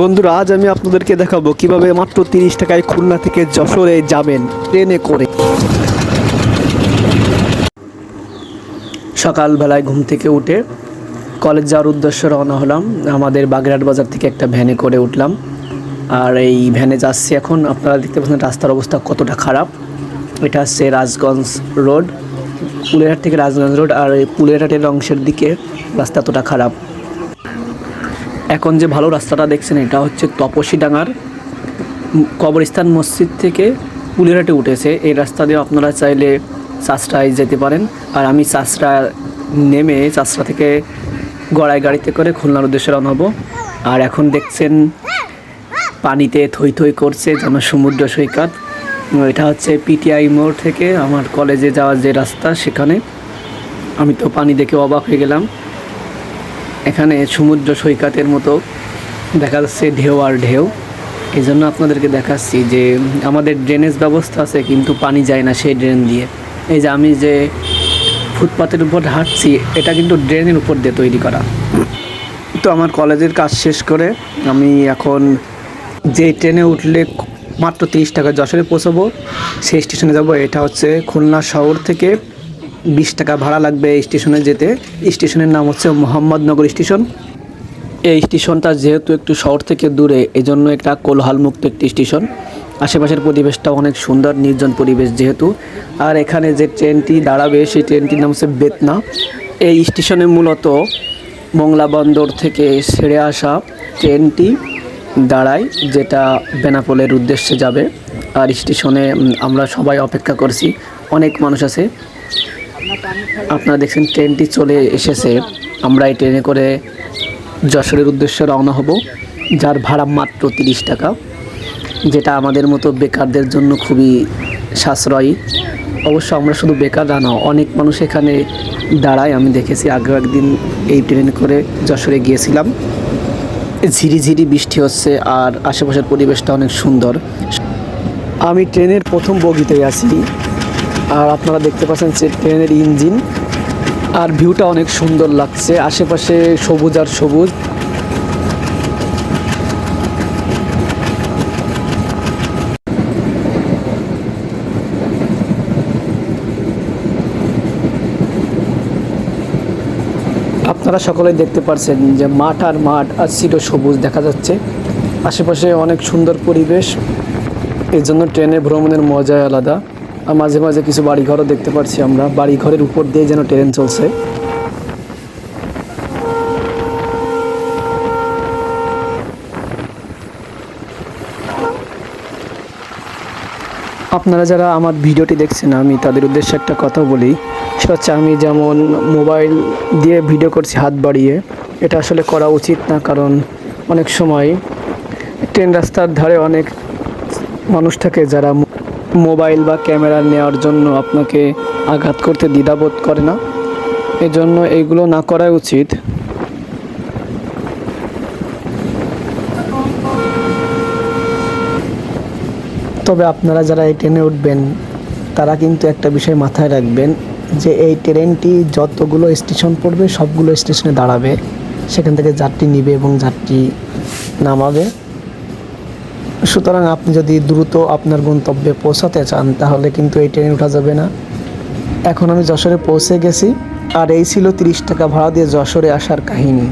বন্ধুরা, আজ আমি আপনাদেরকে দেখাবো কীভাবে মাত্র তিরিশ টাকায় খুলনা থেকে যশোরে যাবেন ট্রেনে করে। সকালবেলায় ঘুম থেকে উঠে কলেজ যাওয়ার উদ্দেশ্যে রওনা হলাম। আমাদের বাগেরহাট বাজার থেকে একটা ভ্যানে করে উঠলাম। আর এই ভ্যানে যাচ্ছি এখন। আপনারা দেখতে পাচ্ছেন রাস্তার অবস্থা কতটা খারাপ। এটা হচ্ছে রাজগঞ্জ রোড, পুলেরহাট থেকে রাজগঞ্জ রোড। আর পুলেরহাটের অংশের দিকে রাস্তা এতটা খারাপ। এখন যে ভালো রাস্তাটা দেখছেন, এটা হচ্ছে তপসীডাঙ্গার কবরস্থান মসজিদ থেকে পুলিরহাটে উঠেছে। এই রাস্তা দিয়ে আপনারা চাইলে চাষরায় যেতে পারেন। আর আমি চাষরা নেমে চাষরা থেকে গড়াই গাড়িতে করে খুলনার উদ্দেশ্যে রওনা হব। আর এখন দেখছেন, পানিতে থই থই করছে যেন সমুদ্র সৈকত। এটা হচ্ছে পিটিআই মোড় থেকে আমার কলেজে যাওয়ার যে রাস্তা, সেখানে। আমি তো পানি দেখে অবাক হয়ে গেলাম। এখানে সমুদ্র সৈকতের মতো দেখা যাচ্ছে ঢেউ আর ঢেউ। এই জন্য আপনাদেরকে দেখাচ্ছি যে আমাদের ড্রেনেজ ব্যবস্থা আছে, কিন্তু পানি যায় না সেই ড্রেন দিয়ে। এই যে আমি যে ফুটপাতের উপর হাঁটছি, এটা কিন্তু ড্রেনের উপর দিয়ে তৈরি করা। তো আমার কলেজের কাজ শেষ করে আমি এখন যে ট্রেনে উঠলে মাত্র তিরিশ টাকা যশোরে পৌঁছাবো, সেই স্টেশনে যাব। এটা হচ্ছে খুলনা শহর থেকে বিশ টাকা ভাড়া লাগবে এই স্টেশনে যেতে। স্টেশনের নাম হচ্ছে মোহাম্মদনগর স্টেশন। এই স্টেশনটা যেহেতু একটু শহর থেকে দূরে, এজন্য একটা কোলাহলমুক্ত একটি স্টেশন। আশেপাশের পরিবেশটা অনেক সুন্দর, নির্জন পরিবেশ যেহেতু। আর এখানে যে ট্রেনটি দাঁড়াবে, সেই ট্রেনটির নাম হচ্ছে বেতনা। এই স্টেশনে মূলত মংলা বন্দর থেকে ছেড়ে আসা ট্রেনটি দাঁড়ায়, যেটা বেনাপোলের উদ্দেশ্যে যাবে। আর স্টেশনে আমরা সবাই অপেক্ষা করছি। অনেক মানুষ আছে। আপনারা দেখছেন ট্রেনটি চলে এসেছে। আমরা এই ট্রেনে করে যশোরের উদ্দেশ্যে রওনা হব, যার ভাড়া মাত্র তিরিশ টাকা, যেটা আমাদের মতো বেকারদের জন্য খুবই সাশ্রয়ী। অবশ্য আমরা শুধু বেকাররা না অনেক মানুষ এখানে দাঁড়ায়, আমি দেখেছি আগেও একদিন এই ট্রেনে করে যশোরে গিয়েছিলাম। ঝিরিঝিরি বৃষ্টি হচ্ছে আর আশেপাশের পরিবেশটা অনেক সুন্দর। আমি ট্রেনের প্রথম বগিতে আছি। আর আপনারা দেখতে পাচ্ছেন যে ট্রেনের ইঞ্জিন আর ভিউটা অনেক সুন্দর লাগছে। আশেপাশে সবুজ আর সবুজ। আপনারা সকলে দেখতে পাচ্ছেন যে মাঠ আর মাঠ আর চির সবুজ দেখা যাচ্ছে। আশেপাশে অনেক সুন্দর পরিবেশ। এই জন্য ট্রেনে ভ্রমণের মজাই আলাদা। মাঝে মাঝে কিছু বাড়িঘরও দেখতে পাচ্ছি আমরা। বাড়িঘরের উপর দিয়ে যেন ট্রেন চলছে। আপনারা যারা আমার ভিডিওটি দেখছেন, আমি তাদের উদ্দেশ্যে একটা কথা বলি। সেটা হচ্ছে আমি যেমন মোবাইল দিয়ে ভিডিও করছি হাত বাড়িয়ে, এটা আসলে করা উচিত না কারণ অনেক সময় ট্রেন রাস্তার ধারে অনেক মানুষ থাকে যারা মোবাইল বা ক্যামেরা নেওয়ার জন্য আপনাকে আঘাত করতে দ্বিধাবোধ করে না? এজন্য এইগুলো না করাই উচিত। তবে আপনারা যারা এই ট্রেনে উঠবেন, তারা কিন্তু একটা বিষয় মাথায় রাখবেন যে এই ট্রেনটি যতগুলো স্টেশন পড়বে, সবগুলো স্টেশনে দাঁড়াবে। সেখান থেকে যাত্রী নিবে এবং যাত্রী নামাবে। সুতরাং আপনি যদি দ্রুত আপনার গন্তব্যে পৌঁছাতে চান, তাহলে কিন্তু এই ট্রেনে ওঠা যাবে না। এখন আমি যশোরে পৌঁছে গেছি, আর এই ছিল তিরিশ টাকা ভাড়া দিয়ে যশোরে আসার কাহিনী।